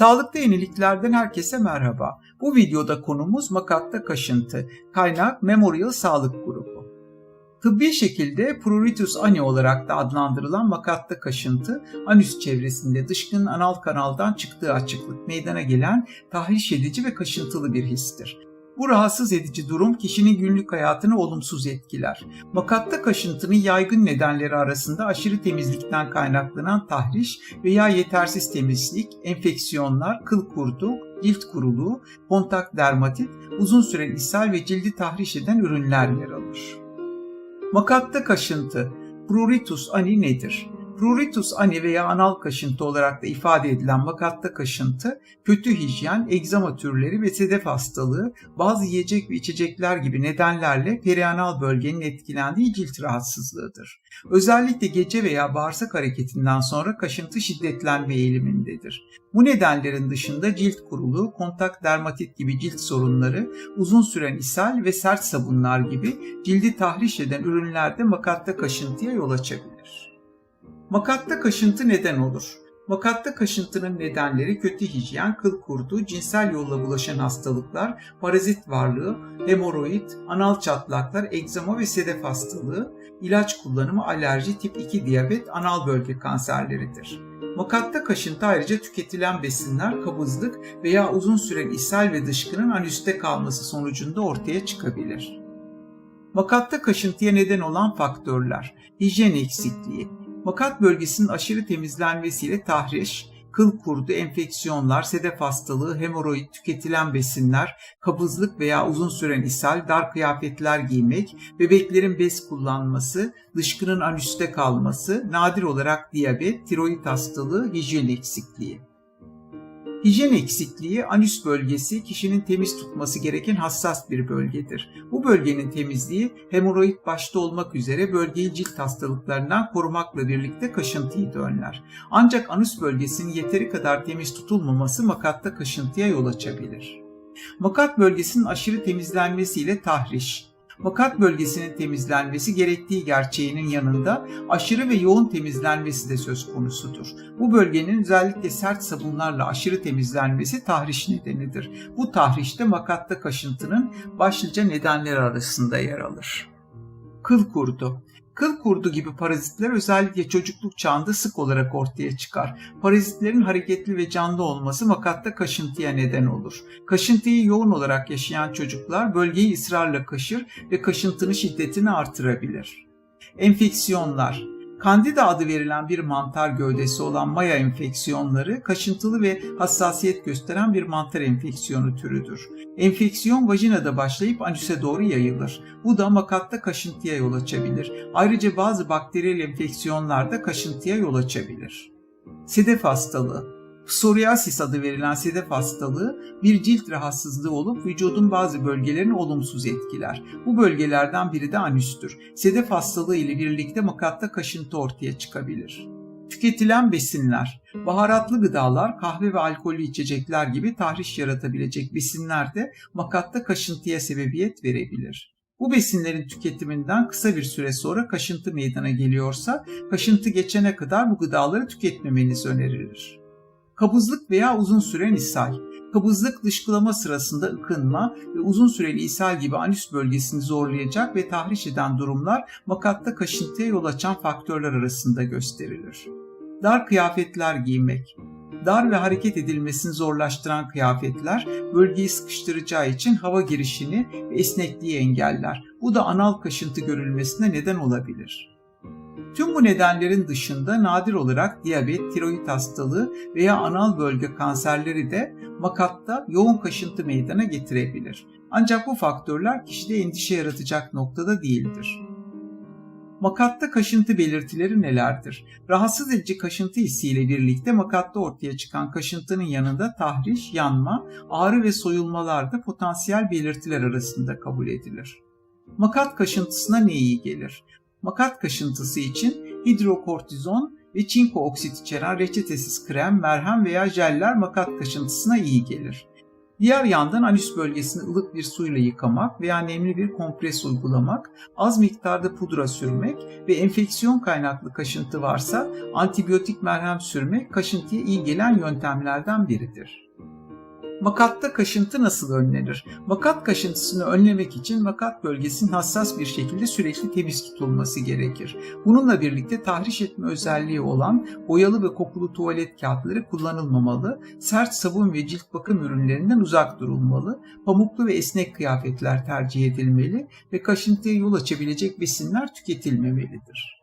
Sağlıklı yeniliklerden herkese merhaba. Bu videoda konumuz makatta kaşıntı. Kaynak Memorial Sağlık Grubu. Tıbbi şekilde pruritus ani olarak da adlandırılan makatta kaşıntı, anüs çevresinde dışkının anal kanaldan çıktığı açıklık meydana gelen tahriş edici ve kaşıntılı bir histir. Bu rahatsız edici durum kişinin günlük hayatını olumsuz etkiler. Makatta kaşıntının yaygın nedenleri arasında aşırı temizlikten kaynaklanan tahriş veya yetersiz temizlik, enfeksiyonlar, kıl kurdu, cilt kuruluğu, kontak dermatit, uzun süren ishal ve cildi tahriş eden ürünler yer alır. Makatta kaşıntı, pruritus ani nedir? Pruritus ani veya anal kaşıntı olarak da ifade edilen makatta kaşıntı, kötü hijyen, egzama türleri ve sedef hastalığı, bazı yiyecek ve içecekler gibi nedenlerle perianal bölgenin etkilendiği cilt rahatsızlığıdır. Özellikle gece veya bağırsak hareketinden sonra kaşıntı şiddetlenme eğilimindedir. Bu nedenlerin dışında cilt kuruluğu, kontak dermatit gibi cilt sorunları, uzun süren ishal ve sert sabunlar gibi cildi tahriş eden ürünlerde makatta kaşıntıya yol açabilir. Makatta kaşıntı neden olur? Makatta kaşıntının nedenleri kötü hijyen, kıl kurdu, cinsel yolla bulaşan hastalıklar, parazit varlığı, hemoroid, anal çatlaklar, egzama ve sedef hastalığı, ilaç kullanımı, alerji, tip 2 diyabet, anal bölge kanserleridir. Makatta kaşıntı ayrıca tüketilen besinler, kabızlık veya uzun süren ishal ve dışkının anüste kalması sonucunda ortaya çıkabilir. Makatta kaşıntıya neden olan faktörler, hijyen eksikliği, Makat bölgesinin aşırı temizlenmesiyle tahriş, kıl kurdu, enfeksiyonlar, sedef hastalığı, hemoroid, tüketilen besinler, kabızlık veya uzun süren ishal, dar kıyafetler giymek, bebeklerin bez kullanması, dışkının anüste kalması, nadir olarak diyabet, tiroid hastalığı, hijyen eksikliği. Hijyen eksikliği anüs bölgesi kişinin temiz tutması gereken hassas bir bölgedir. Bu bölgenin temizliği hemoroid başta olmak üzere bölgeyi cilt hastalıklarından korumakla birlikte kaşıntıyı da önler. Ancak anüs bölgesinin yeteri kadar temiz tutulmaması makatta kaşıntıya yol açabilir. Makat bölgesinin aşırı temizlenmesiyle tahriş, makat bölgesinin temizlenmesi gerektiği gerçeğinin yanında aşırı ve yoğun temizlenmesi de söz konusudur. Bu bölgenin özellikle sert sabunlarla aşırı temizlenmesi tahriş nedenidir. Bu tahrişte makatta kaşıntının başlıca nedenleri arasında yer alır. Kıl kurdu Kıl kurdu gibi parazitler özellikle çocukluk çağında sık olarak ortaya çıkar. Parazitlerin hareketli ve canlı olması makatta kaşıntıya neden olur. Kaşıntıyı yoğun olarak yaşayan çocuklar bölgeyi ısrarla kaşır ve kaşıntının şiddetini artırabilir. Enfeksiyonlar Kandida adı verilen bir mantar gövdesi olan maya enfeksiyonları kaşıntılı ve hassasiyet gösteren bir mantar enfeksiyonu türüdür. Enfeksiyon vajinada başlayıp anüse doğru yayılır. Bu da makatta kaşıntıya yol açabilir. Ayrıca bazı bakteriyel enfeksiyonlar da kaşıntıya yol açabilir. Sedef hastalığı Psoriasis adı verilen sedef hastalığı bir cilt rahatsızlığı olup vücudun bazı bölgelerini olumsuz etkiler. Bu bölgelerden biri de anüstür. Sedef hastalığı ile birlikte makatta kaşıntı ortaya çıkabilir. Tüketilen besinler, baharatlı gıdalar, kahve ve alkollü içecekler gibi tahriş yaratabilecek besinler de makatta kaşıntıya sebebiyet verebilir. Bu besinlerin tüketiminden kısa bir süre sonra kaşıntı meydana geliyorsa, kaşıntı geçene kadar bu gıdaları tüketmemeniz önerilir. Kabızlık veya uzun süren ishal. Kabızlık dışkılama sırasında ıkınma ve uzun süreli ishal gibi anüs bölgesini zorlayacak ve tahriş eden durumlar makatta kaşıntıya yol açan faktörler arasında gösterilir. Dar kıyafetler giymek. Dar ve hareket edilmesini zorlaştıran kıyafetler bölgeyi sıkıştıracağı için hava girişini ve esnekliği engeller. Bu da anal kaşıntı görülmesine neden olabilir. Tüm bu nedenlerin dışında nadir olarak diyabet, tiroid hastalığı veya anal bölge kanserleri de makatta yoğun kaşıntı meydana getirebilir. Ancak bu faktörler kişide endişe yaratacak noktada değildir. Makatta kaşıntı belirtileri nelerdir? Rahatsız edici kaşıntı hissiyle birlikte makatta ortaya çıkan kaşıntının yanında tahriş, yanma, ağrı ve soyulmalar da potansiyel belirtiler arasında kabul edilir. Makat kaşıntısına ne iyi gelir? Makat kaşıntısı için hidrokortizon ve çinko oksit içeren reçetesiz krem, merhem veya jeller makat kaşıntısına iyi gelir. Diğer yandan anüs bölgesini ılık bir suyla yıkamak veya nemli bir kompres uygulamak, az miktarda pudra sürmek ve enfeksiyon kaynaklı kaşıntı varsa antibiyotik merhem sürmek kaşıntıya iyi gelen yöntemlerden biridir. Makatta kaşıntı nasıl önlenir? Makat kaşıntısını önlemek için makat bölgesinin hassas bir şekilde sürekli temiz tutulması gerekir. Bununla birlikte tahriş etme özelliği olan boyalı ve kokulu tuvalet kağıtları kullanılmamalı, sert sabun ve cilt bakım ürünlerinden uzak durulmalı, pamuklu ve esnek kıyafetler tercih edilmeli ve kaşıntıya yol açabilecek besinler tüketilmemelidir.